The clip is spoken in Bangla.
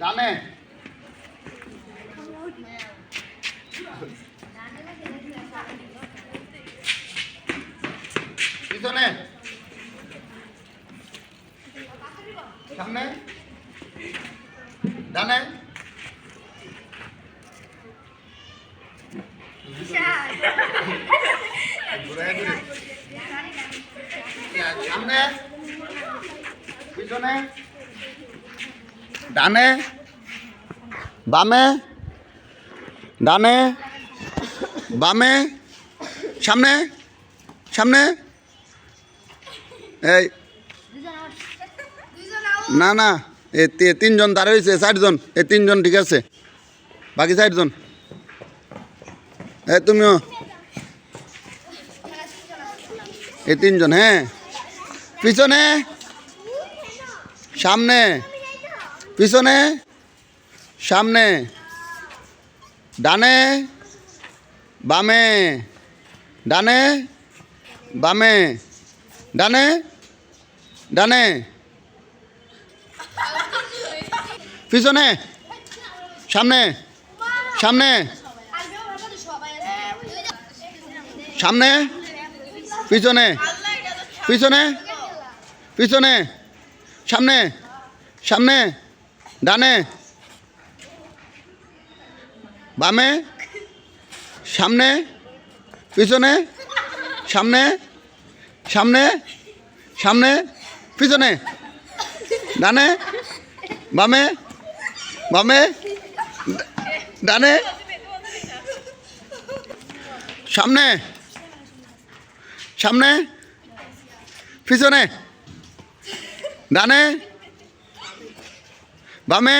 ডানে পিছনে সামনে ডানে ঘুরে ঘুরে সামনে পিছনে ডানে। বামে। ডানে। বামে। সামনে। সামনে। এই। না না, এ তিনজন দাঁড়িয়ে রয়েছে, চারজন। এই তিনজন ঠিক আছে। বাকি চারজন। এ তুমিও। এই তিনজন হ্যাঁ। পিছনে। সামনে। পিছনে, সামনে, ডানে, বামে ডানে বামে, ডানে ডানে। পিছনে, সামনে সামনে সামনে, পিছনে পিছনে পিছনে, সামনে সামনে। ডানে। বামে। সামনে। পিছনে। সামনে। সামনে। সামনে। পিছনে। ডানে। বামে। বামে। ডানে। সামনে। সামনে। পিছনে। ডানে। বামে